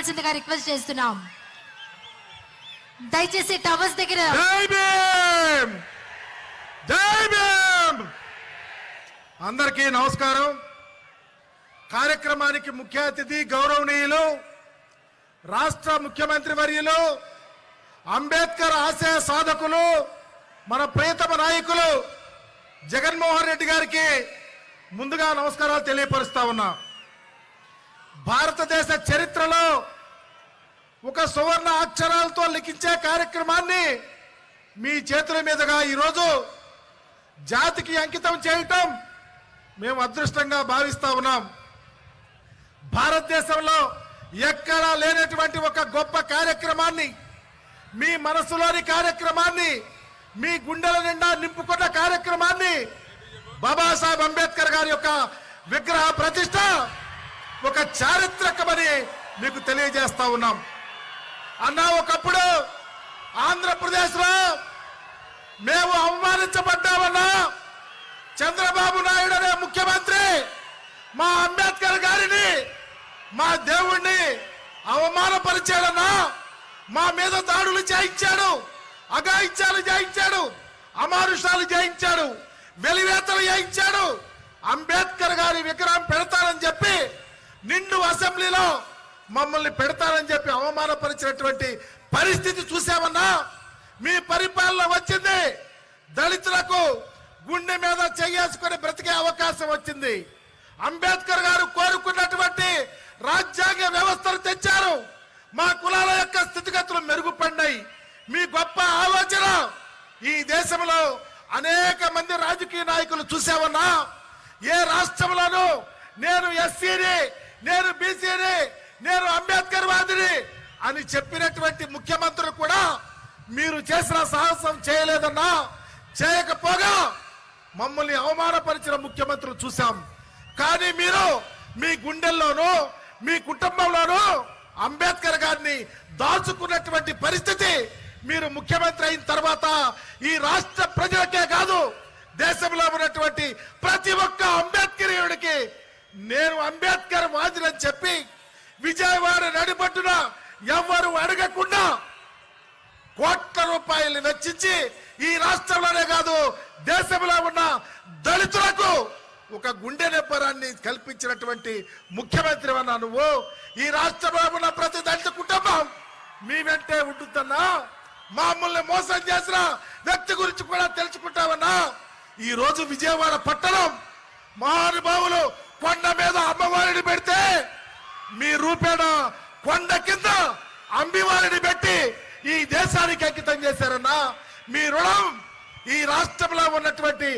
రావాల్సిందిగా రిక్వెస్ట్ చేస్తున్నాం. దయచేసి టవర్స్ దగ్గర అందరికీ నమస్కారం. కార్యక్రమానికి ముఖ్య అతిథి గౌరవనీయులు రాష్ట్ర ముఖ్యమంత్రి వర్యులు అంబేద్కర్ ఆశయ సాధకులు మన ప్రియతమ నాయకులు జగన్మోహన్ రెడ్డి గారికి ముందుగా నమస్కారాలు తెలియపరుస్తా ఉన్నా. భారతదేశ చరిత్రలో ఒక సువర్ణ అక్షరాలతో లిఖించే కార్యక్రమాన్ని మీ చేతుల మీదుగా ఈరోజు జాతికి అంకితం చేయటం మేము అదృష్టంగా భావిస్తా ఉన్నాం. భారతదేశంలో ఎక్కడా లేనటువంటి ఒక గొప్ప కార్యక్రమాన్ని మీ మనసులోని కార్యక్రమాన్ని మీ గుండెల నిండా నింపుకున్న కార్యక్రమాన్ని బాబాసాహెబ్ అంబేద్కర్ గారి యొక్క విగ్రహ ప్రతిష్ట ఒక చారిత్రకమని మీకు తెలియజేస్తా ఉన్నాం. అన్నా ఒకప్పుడు ఆంధ్రప్రదేశ్లో మేము అవమానించబడ్డామన్నా చంద్రబాబు నాయుడు అనే ముఖ్యమంత్రి మా అంబేద్కర్ గారిని మా దేవుణ్ణి అవమానపరిచాడన్నా మా మీద దాడులు చేయించాడు అగాయిత్యాలు చేయించాడు అమానుషాలు చేయించాడు వెలివేతలు చేయించాడు అంబేద్కర్ గారి విగ్రహం పెడతానని చెప్పి నిండు అసెంబ్లీలో మమ్మల్ని పెడతానని చెప్పి అవమానపరిచినటువంటి పరిస్థితి చూసామన్నా మీ పరిపాలన వచ్చింది. దళితులకు గుండె మీద చేసుకుని బ్రతికే అవకాశం వచ్చింది. అంబేద్కర్ గారు కోరుకున్నటువంటి రాజ్యాంగ వ్యవస్థను తెచ్చారు. మా కులాల యొక్క స్థితిగతులు మెరుగుపడినాయి మీ గొప్ప ఆలోచన ఈ దేశంలో అనేక మంది రాజకీయ నాయకులు చూసామన్నా ఏ రాష్ట్రంలోనూ నేను ఎస్సీని నేను బీసీని నేను అంబేద్కర్ వాదిని అని చెప్పినటువంటి ముఖ్యమంత్రులు కూడా మీరు చేసిన సాహసం చేయలేదన్నా చేయకపోగా మమ్మల్ని అవమానపరిచిన ముఖ్యమంత్రులు చూశాం. కానీ మీరు మీ గుండెల్లోనూ మీ కుటుంబంలోనూ అంబేద్కర్ గారిని దాచుకున్నటువంటి పరిస్థితి మీరు ముఖ్యమంత్రి అయిన తర్వాత ఈ రాష్ట్ర ప్రజలకే కాదు దేశంలో ఉన్నటువంటి ప్రతి ఒక్క అంబేద్కరీయుడికి నేను అంబేద్కర్ వాదినని చెప్పి విజయవాడ నడిపట్టున ఎవ్వరు అడగకుండా కోట్ల రూపాయలు వెచ్చించి ఈ రాష్ట్రంలోనే కాదు దేశంలో ఉన్న దళితులకు ఒక గుండె నెప్పరాన్ని కల్పించినటువంటి ముఖ్యమంత్రి అన్నా నువ్వు? ఈ రాష్ట్రంలో ఉన్న ప్రతి దళిత కుటుంబం మీ వెంటే ఉంటుందన్నా? మామూల్ని మోసం చేసిన వ్యక్తి గురించి కూడా తెలుసుకుంటామన్నా ఈ రోజు విజయవాడ పట్టణం మహానుభావులు కొండ మీద అమ్మవారిని పెడితే మీ రూపేణ కొండ కింద అంబివారిని పెట్టి ఈ దేశానికి అంకితం చేశారన్నా మీ రుణం ఈ రాష్ట్రంలో ఉన్నటువంటి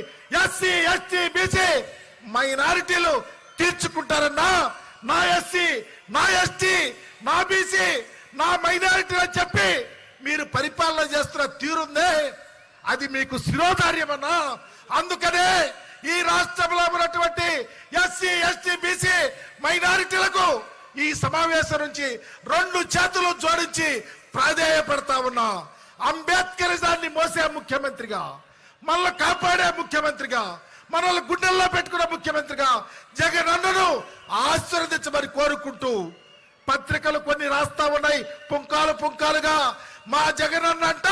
ఎస్సీ ఎస్టీ బీసీ మైనారిటీలు తీర్చుకుంటారన్నా నా ఎస్సీ నా ఎస్టీ నా బీసీ నా మైనారిటీ అని చెప్పి మీరు పరిపాలన చేస్తున్న తీరుందే. అది మీకు శిరోధార్యమన్నా. అందుకనే ఈ రాష్ట్రంలో ఉన్నటువంటి ఎస్సీ ఎస్టీ బీసీ మైనారిటీలకు ఈ సమావేశం నుంచి రెండు చేతులు జోడించి ప్రాధేయపడతా ఉన్నా. అంబేద్కరిజాన్ని మోసే ముఖ్యమంత్రిగా మనల్ని కాపాడే ముఖ్యమంత్రిగా మనల్ని గుండెల్లో పెట్టుకున్న ముఖ్యమంత్రిగా జగన్ అన్నను ఆశీర్వదించమని కోరుకుంటూ పత్రికలు కొన్ని రాస్తా ఉన్నాయి. పుంకాలు పుంకాలుగా మా జగన్ అన్న అంట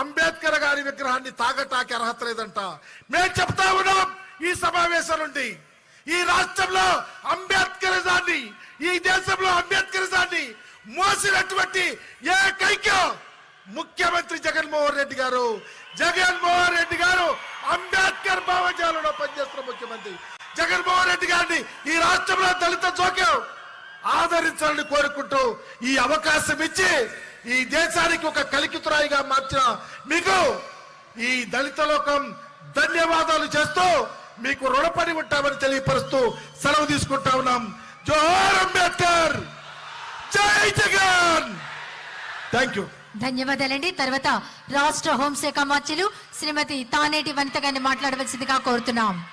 అంబేద్కర్ గారి విగ్రహాన్ని తాగటానికి అర్హత లేదంట. మేము చెప్తా ఉన్నాం ఈ సమావేశం నుండి. ఈ రాష్ట్రంలో అంబేద్కరిజాన్ని ఈ దేశంలో అంబేద్కరిజాన్ని మోసినటువంటి ఏకైక ముఖ్యమంత్రి జగన్మోహన్ రెడ్డి గారు. జగన్మోహన్ రెడ్డి గారు అంబేద్కర్ భావజాలలో పనిచేస్తున్న ముఖ్యమంత్రి. జగన్మోహన్ రెడ్డి గారిని ఈ రాష్ట్రంలో దళిత జోక్యం ఆదరించాలని కోరుకుంటూ ఈ అవకాశం ఇచ్చి ఈ దేశానికి ఒక కలికితురాయిగా మార్చిన మీకు ఈ దళిత లోకం ధన్యవాదాలు చేస్తూ మీకు రుణపడి ఉంటామని తెలియపరుస్తూ సెలవు తీసుకుంటా ఉన్నాం. జోహార్ అంబేద్కర్! జై జగన్! థ్యాంక్ యూ ధన్యవాదాలండి. తర్వాత రాష్ట్ర హోంశాఖ మార్చులు శ్రీమతి తానేటి వనిత గారిని మాట్లాడవలసిందిగా కోరుతున్నాం.